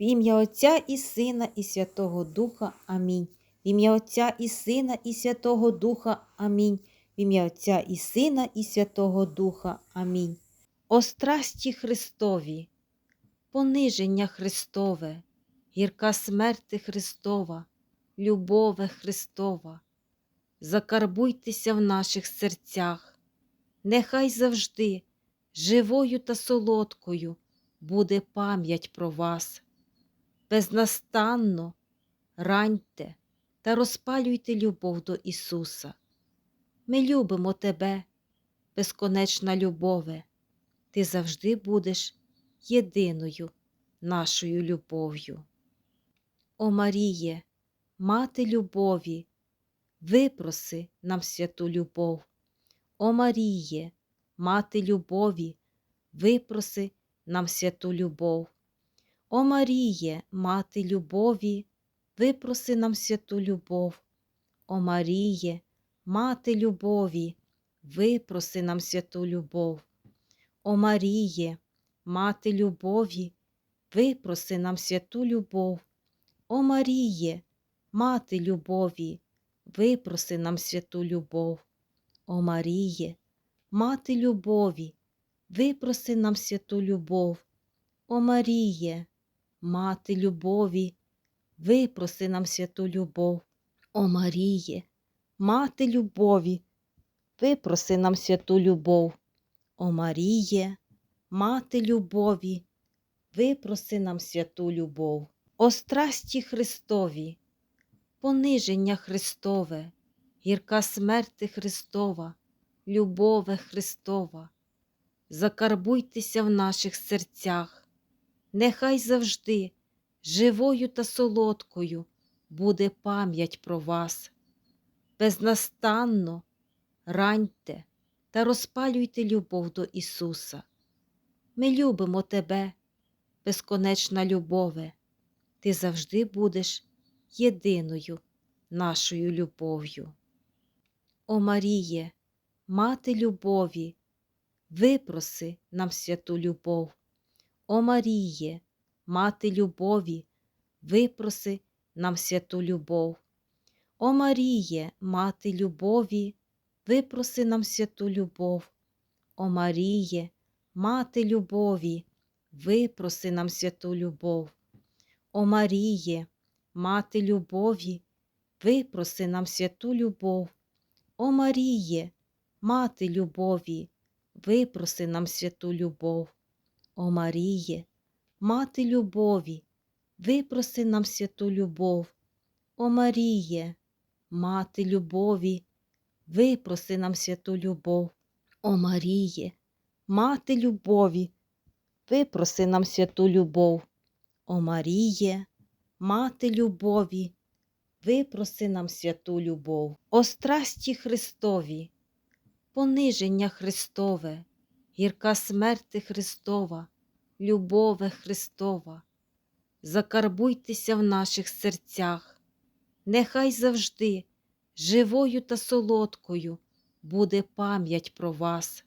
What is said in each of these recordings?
В ім'я Отця і Сина, і Святого Духа. Амінь. В ім'я Отця і Сина, і Святого Духа. Амінь. В ім'я Отця і Сина, і Святого Духа. Амінь. О страсті Христові, пониження Христове, гірка смерти Христова, любове Христова. Закарбуйтеся в наших серцях, нехай завжди живою та солодкою буде пам'ять про вас. Безнастанно раньте та розпалюйте любов до Ісуса. Ми любимо Тебе, безконечна любове, Ти завжди будеш єдиною нашою любов'ю. О Маріє, Мати любові, випроси нам святу любов. О Маріє, Мати любові, випроси нам святу любов. О Маріє, Мати любові, випроси нам святу любов. О Маріє, Мати любові, випроси нам святу любов. О Маріє, Мати любові, випроси нам святу любов. О Маріє, Мати любові, випроси нам святу любов. О Маріє, Мати любові, випроси нам святу любов. О Маріє, Мати любові, випроси нам святу любов. О Маріє, Мати любові, випроси нам святу любов. О Маріє, Мати любові, випроси нам святу любов. О страсті Христові, пониження Христове, гірка смерти Христова, любове Христова. Закарбуйтеся в наших серцях, нехай завжди живою та солодкою буде пам'ять про вас. Безнастанно раньте та розпалюйте любов до Ісуса. Ми любимо Тебе, безконечна любове, Ти завжди будеш єдиною нашою любов'ю. О Маріє, Мати любові, випроси нам святу любов. О Маріє, Мати любові, випроси нам святу любов. О Маріє, Мати любові, випроси нам святу любов. О Маріє, Мати любові, випроси нам святу любов. О Маріє, Мати любові, випроси нам святу любов. О Маріє, Мати любові, випроси нам святу любов. О Маріє, Мати любові, випроси нам святу любов. О Маріє, Мати любові, випроси нам святу любов. О Маріє, Мати любові, випроси нам святу любов. О Маріє, Мати любові, випроси нам святу любов. О страсті Христові, пониження Христове, гірка смерти Христова, любове Христова. Закарбуйтеся в наших серцях, нехай завжди живою та солодкою буде пам'ять про вас.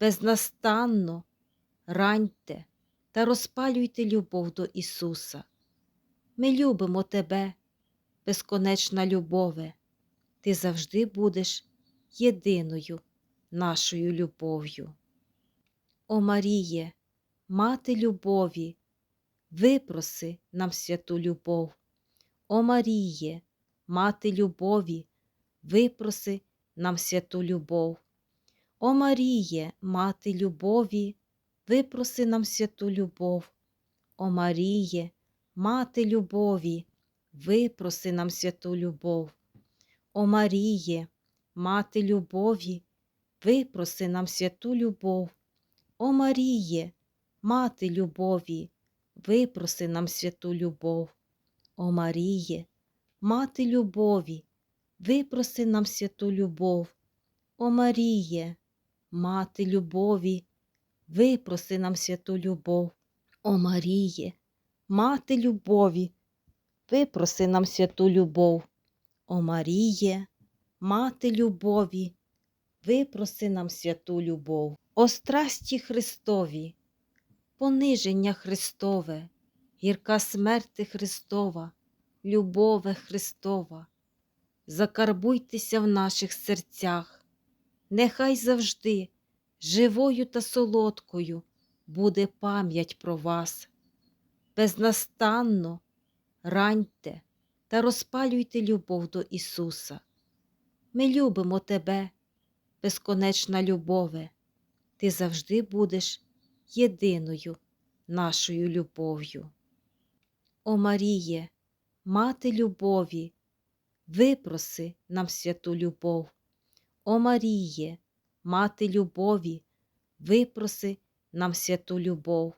Безнастанно раньте та розпалюйте любов до Ісуса. Ми любимо Тебе, безконечна любове, Ти завжди будеш єдиною нашою любов'ю. О Маріє, Мати любові, випроси нам святу любов. О Маріє, Мати любові, випроси нам святу любов. О Маріє, Мати любові, випроси нам святу любов. О Маріє, Мати любові, випроси нам святу любов. О Маріє, Мати любові, випроси нам святу любов. О Маріє, Мати любові, випроси нам святу любов. О Маріє, Мати любові, випроси нам святу любов. О Маріє, Мати любові, випроси нам святу любов. О Маріє, Мати любові, випроси нам святу любов. О Маріє, Мати любові, випроси нам святу любов. О страсті Христові, пониження Христове, гірка смерти Христова, любове Христова, закарбуйтеся в наших серцях, нехай завжди живою та солодкою буде пам'ять про вас. Безнастанно раньте та розпалюйте любов до Ісуса. Ми любимо Тебе, безконечна любове, Ти завжди будеш єдиною нашою любов'ю. О Маріє, мати любові, випроси нам святу любов. О Маріє, мати любові, випроси нам святу любов.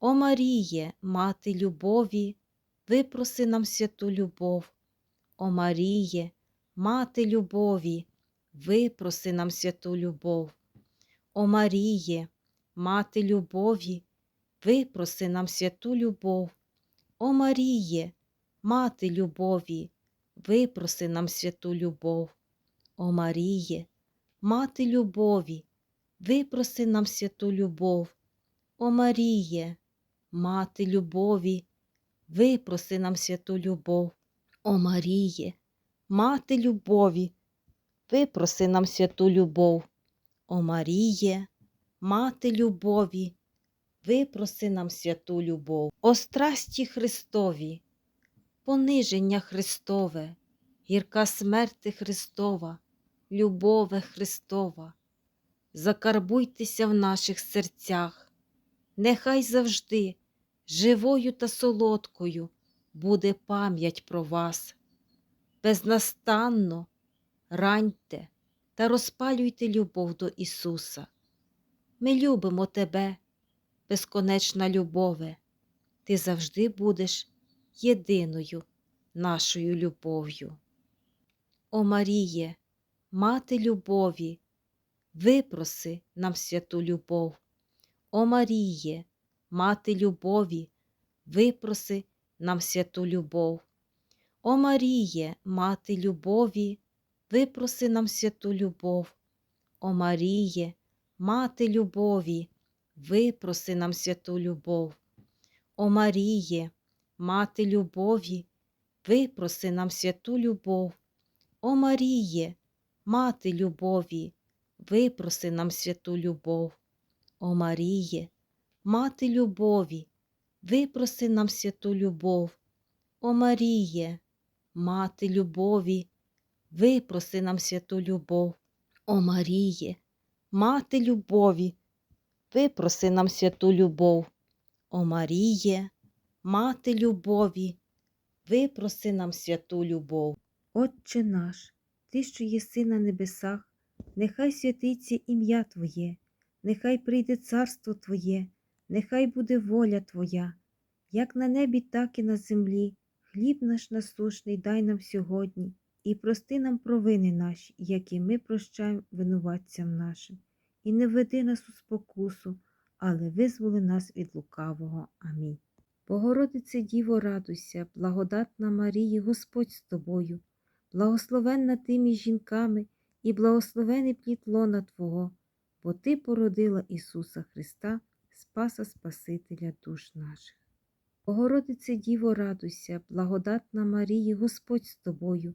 О Маріє, мати любові, випроси нам святу любов. О Маріє, мати любові, випроси нам святу любов. О Маріє, мати любові, випроси нам святу любов. О Маріє, мати любові, випроси нам святу любов. О Маріє, мати любові, випроси нам святу любов. О Маріє, мати любові, випроси нам святу любов. О Маріє, мати любові, випроси нам святу любов. О Маріє, мати любові, випроси нам святу любов. О страсті Христові, пониження Христове, гірка смерти Христова, любове Христова, закарбуйтеся в наших серцях, нехай завжди живою та солодкою буде пам'ять про вас. Безнастанно раньте та розпалюйте любов до Ісуса. Ми любимо Тебе, безконечна любове, Ти завжди будеш єдиною нашою любов'ю. О Маріє, мати любові, випроси нам святу любов. О Маріє, мати любові, випроси нам святу любов. О Маріє, мати любові, випроси нам святу любов. О Маріє, мати любові, випроси нам святу любов. О Маріє, мати любові, випроси нам святу любов. О Маріє, мати любові, випроси нам святу любов. О Маріє, мати любові, випроси нам святу любов. О Маріє, мати любові, випроси нам святу любов. О Маріє, мати любові, випроси нам святу любов. О Маріє, мати любові, випроси нам святу любов. Отче наш, Ти, що єси на небесах, нехай святиться ім'я Твоє, нехай прийде царство Твоє, нехай буде воля Твоя, як на небі, так і на землі. Хліб наш насушний дай нам сьогодні, і прости нам провини наші, які ми прощаємо винуватцям нашим, і не веди нас у спокусу, але визволи нас від лукавого. Амінь. Богородице Діво, радуйся, благодатна Марія, Господь з тобою, благословенна ти між жінками, і благословений плід лона Твого, бо Ти породила Ісуса Христа, Спаса Спасителя душ наших. Богородице Діво, радуйся, благодатна Марія, Господь з тобою,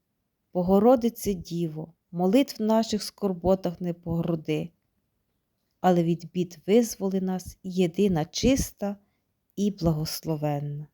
Богородице Діво, молитв наших скорботах не погороди, але від бід визволи нас єдина чиста і благословенна.